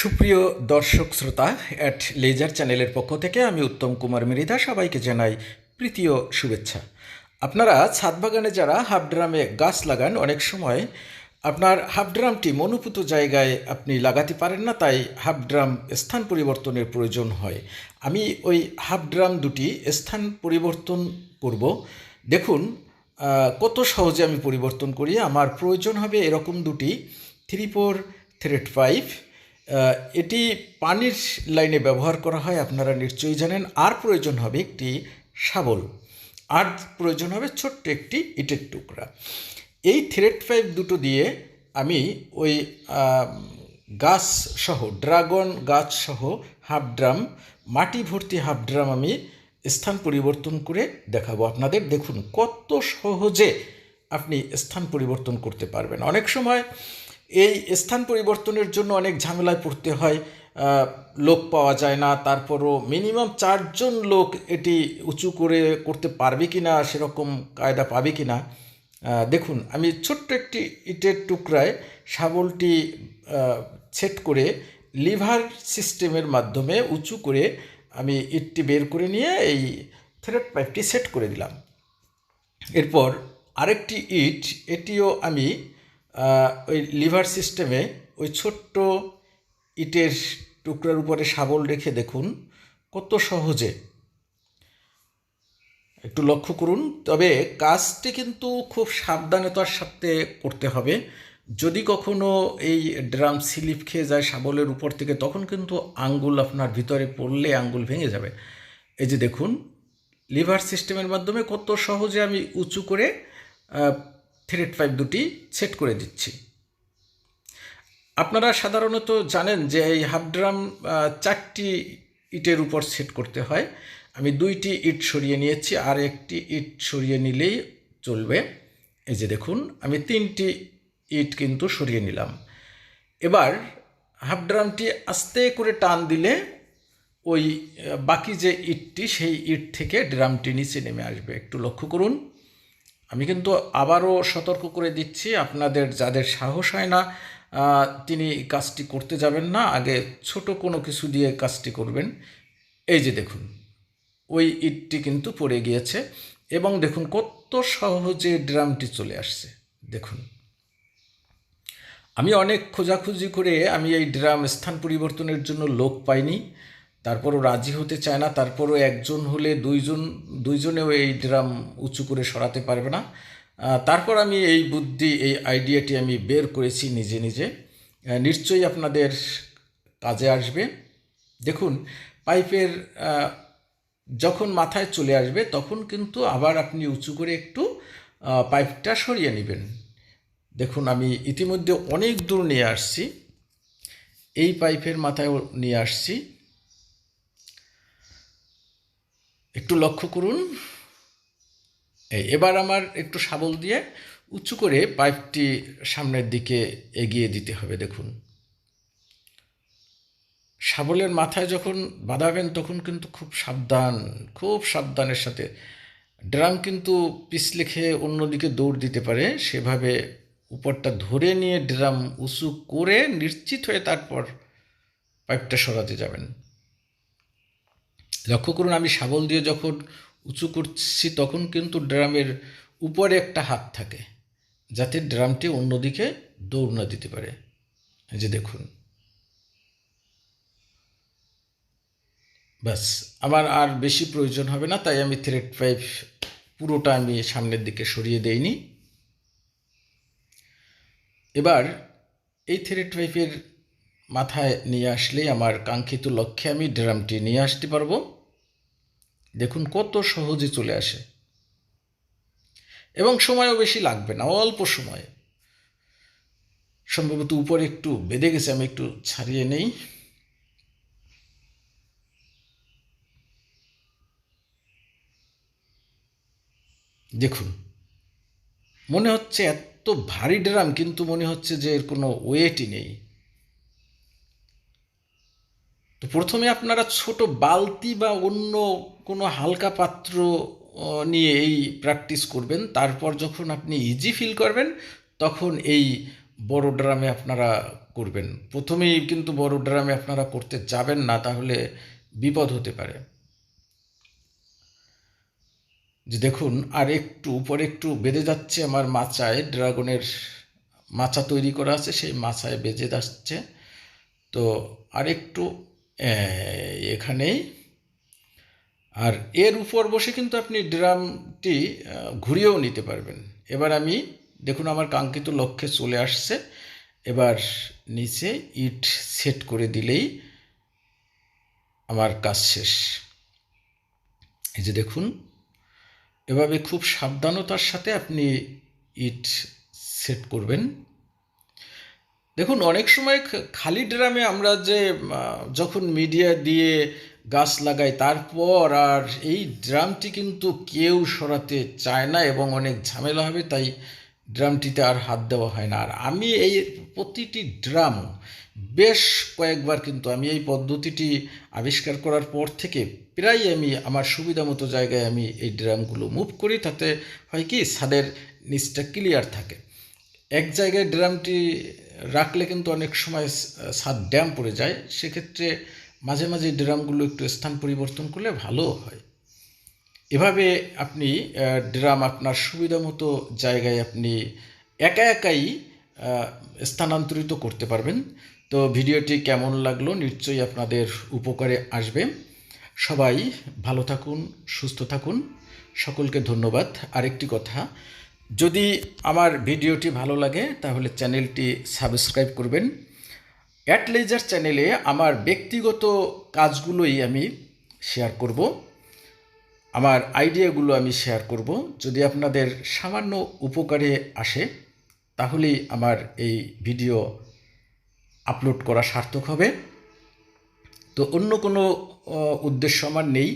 সুপ্রিয় দর্শক শ্রোতা অ্যাট লেজার চ্যানেলের পক্ষ থেকে আমি উত্তম কুমার মৃধা সবাইকে জানাই প্রীতীয় শুভেচ্ছা। আপনারা ছাদ বাগানে যারা হাফ ড্রামে গাছ লাগান অনেক সময় আপনার হাফ ড্রামটি মনোপুত জায়গায় আপনি লাগাতে পারেন না তাই হাফ ড্রাম স্থান পরিবর্তনের প্রয়োজন হয়। আমি ওই হাফ ড্রাম দুটি স্থান পরিবর্তন করব। দেখুন কত সহজে আমি পরিবর্তন করি। আমার প্রয়োজন হবে এরকম দুটি থ্রি ফোর থ্রেড আহ, এটি পানির লাইনে ব্যবহার করা হয়, আপনারা নিশ্চয়ই জানেন। আর প্রয়োজন হবে একটি শাবল। আর প্রয়োজন হবে ছোট্ট একটি ইটের টুকরা। এই থ্রেড পাইপ দুটো দিয়ে আমি ওই গাছ সহ, ড্রাগন গাছ সহ, হাফ ড্রাম, মাটি ভর্তি হাফ ড্রাম আমি স্থান পরিবর্তন করে দেখাবো আপনাদের। দেখুন কত সহজে আপনি স্থান পরিবর্তন করতে পারবেন। অনেক সময় এই স্থান পরিবর্তনের জন্য অনেক ঝামেলায় পড়তে হয় লোক পাওয়া যায় না, তারপরও মিনিমাম চারজন লোক এটি উঁচু করে করতে পারবে কি না সেরকম কায়দা পাবে কি না দেখুন, আমি ছোট্ট একটি ইটের টুকরায় শাবলটি সেট করে লিভার সিস্টেমের মাধ্যমে উঁচু করে আমি ইটটি বের করে নিয়ে এই থ্রেড পাইপটি সেট করে দিলাম। এরপর আরেকটি ইট, এটিও আমি ওই লিভার সিস্টেমে ওই ছোট্ট ইটের টুকরার উপরে শাবল রেখে দেখুন কত সহজে। একটু লক্ষ্য করুন, তবে কাজটি কিন্তু খুব সাবধানতার সাথে করতে হবে। যদি কখনো এই ড্রাম স্লিপ খেয়ে যায় শাবলের উপর থেকে, তখন কিন্তু আঙ্গুল আপনার ভিতরে পড়লে আঙ্গুল ভেঙে যাবে। এই যে দেখুন, লিভার সিস্টেমের মাধ্যমে কত সহজে আমি উঁচু করে থ্রেড পাইপ দুটি সেট করে দিচ্ছি। আপনারা সাধারণত জানেন যে এই হাফ ড্রাম চারটি ইটের উপর সেট করতে হয়। আমি দুইটি ইট সরিয়ে নিয়েছি, আর একটি ইট সরিয়ে নিলেই চলবে। এই যে দেখুন, আমি তিনটি ইট কিন্তু সরিয়ে নিলাম। এবার হাফ ড্রামটি আস্তে করে টান দিলে ওই বাকি যে ইটটি, সেই ইট থেকে ড্রামটি নিচে নেমে আসবে। একটু লক্ষ্য করুন। আমি কিন্তু আবারও সতর্ক করে দিচ্ছি, আপনাদের যাদের সাহস হয় না তিনি কাজটি করতে যাবেন না, আগে ছোট কোনো কিছু দিয়ে কাজটি করবেন। এই যে দেখুন, ওই ইটটি কিন্তু পড়ে গিয়েছে এবং দেখুন কত সহজে ড্রামটি চলে আসছে। দেখুন, আমি অনেক খোঁজাখুঁজি করে আমি এই ড্রাম স্থান পরিবর্তনের জন্য লোক পাইনি। তারপরও রাজি হতে চায় না, তারপরও একজন হলে দুইজন, দুইজনেও এই ড্রাম উঁচু করে সরাতে পারবে না। তারপর আমি এই বুদ্ধি, এই আইডিয়াটি আমি বের করেছি নিজে নিজে। নিশ্চয়ই আপনাদের কাজে আসবে। দেখুন, পাইপের যখন মাথায় চলে আসবে তখন কিন্তু আবার আপনি উঁচু করে একটু পাইপটা সরিয়ে নেবেন। দেখুন, আমি ইতিমধ্যে অনেক দূর নিয়ে আসছি। এই পাইপের মাথায় নিয়ে আসছি। একটু লক্ষ্য করুন। এবার আমার একটু শাবল দিয়ে উঁচু করে পাইপটি সামনের দিকে এগিয়ে দিতে হবে, দেখুন। শাবলের মাথায় যখন বাঁধাবেন তখন কিন্তু খুব সাবধান, খুব সাবধানের সাথে। ড্রাম কিন্তু পিছলে খেয়ে অন্যদিকে দৌড় দিতে পারে, সেভাবে উপরটা ধরে নিয়ে ড্রাম উঁচু করে নিশ্চিত হয়ে তারপর পাইপটা সরাতে যাবেন। লক্ষ্য করুন, আমি শাবল দিয়ে যখন উঁচু করছি, তখন কিন্তু ড্রামের উপরে একটা হাত থাকে, যাতে ড্রামটি অন্যদিকে দৌড় না দিতে পারে। যে দেখুন। ব্যাস, আমার আর বেশি প্রয়োজন হবে না, তাই আমি থ্রেড পাইপ পুরোটা আমি সামনের দিকে সরিয়ে দেইনি। এবার এই থ্রেড পাইপের মাথায় নিয়ে আসলেই আমার কাঙ্ক্ষিত লক্ষ্যে আমি ড্রামটি নিয়ে আসতে পারব। দেখুন কত সহজে চলে আসে। এবং সময়ও বেশি লাগবে না, অল্প সময়ে। সম্ভবত উপরে একটু বেঁধে গেছে, আমি একটু ছাড়িয়ে নেই। দেখুন, মনে হচ্ছে এত ভারী ড্রাম, কিন্তু মনে হচ্ছে যে এর কোনো ওয়েটই নেই। তো প্রথমে আপনারা ছোট বালতি বা অন্য কোনো হালকা পাত্র নিয়ে এই প্র্যাকটিস করবেন। তারপর যখন আপনি ইজি ফিল করবেন, তখন এই বড় ড্রামে আপনারা করবেন। প্রথমেই কিন্তু বড় ড্রামে আপনারা করতে যাবেন না, তাহলে বিপদ হতে পারে। যে দেখুন, আর একটু উপরে একটু বেঁধে যাচ্ছে আমার মাচায়, ড্রাগনের মাচা তৈরি করা আছে, সেই মাচায় বেজে যাচ্ছে। তো আর একটু এখানেই। আর এর উপর বসে কিন্তু আপনি ড্রামটি ঘুরিয়েও নিতে পারবেন। এবার আমি, দেখুন আমার কাঙ্ক্ষিত লক্ষ্যে চলে আসছে। এবার নিচে ইট সেট করে দিলেই আমার কাজ শেষ। এই যে দেখুন, এভাবে খুব সাবধানতার সাথে আপনি ইট সেট করবেন। দেখুন, অনেক সময় খালি ড্রামে আমরা যে যখন মিডিয়া দিয়ে গাছ লাগাই, তারপর আর এই ড্রামটি কিন্তু কেউ সরাতে চায় না এবং অনেক ঝামেলা হবে, তাই ড্রামটিতে আর হাত দেওয়া হয় না। আর আমি এই প্রতিটি ড্রাম বেশ কয়েকবার কিন্তু আমি এই পদ্ধতিটি আবিষ্কার করার পর থেকে প্রায় আমি আমার সুবিধা মতো জায়গায় আমি এই ড্রামগুলো মুভ করি, তাতে হয় কি, ছাদের নিচটা ক্লিয়ার থাকে। এক জায়গায় ড্রামটি রাখলে কিন্তু অনেক সময় স- ছাদ ড্যাম পড়ে যায়। সেক্ষেত্রে মাঝে মাঝে ড্রামগুলো একটু স্থান পরিবর্তন করলে ভালো হয়। এভাবে আপনি ড্রাম আপনার সুবিধা মতো জায়গায় আপনি একা একাই স্থানান্তরিত করতে পারবেন। তো ভিডিওটি কেমন লাগল নিশ্চয়ই আপনাদের উপকারে আসবে। সবাই ভালো থাকুন, সুস্থ থাকুন। সকলকে ধন্যবাদ। আরেকটি কথা যদি আমার ভিডিওটি ভালো লাগে, তাহলে চ্যানেলটি সাবস্ক্রাইব করবেন। অ্যাট লেজার চ্যানেলে আমার ব্যক্তিগত কাজগুলোই আমি শেয়ার করব। আমার আইডিয়াগুলো আমি শেয়ার করব। যদি আপনাদের সামান্য উপকারে আসে, তাহলেই আমার এই ভিডিও আপলোড করা সার্থক হবে। তো অন্য কোনো উদ্দেশ্য আমার নেই।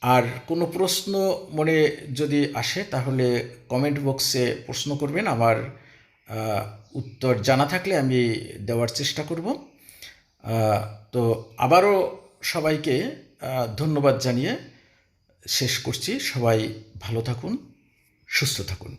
আর কোনো প্রশ্ন মনে যদি আসে, তাহলে কমেন্ট বক্সে প্রশ্ন করবেন। আমার উত্তর জানা থাকলে আমি দেওয়ার চেষ্টা করব। তো আবারও সবাইকে ধন্যবাদ জানিয়ে শেষ করছি। সবাই ভালো থাকুন, সুস্থ থাকুন।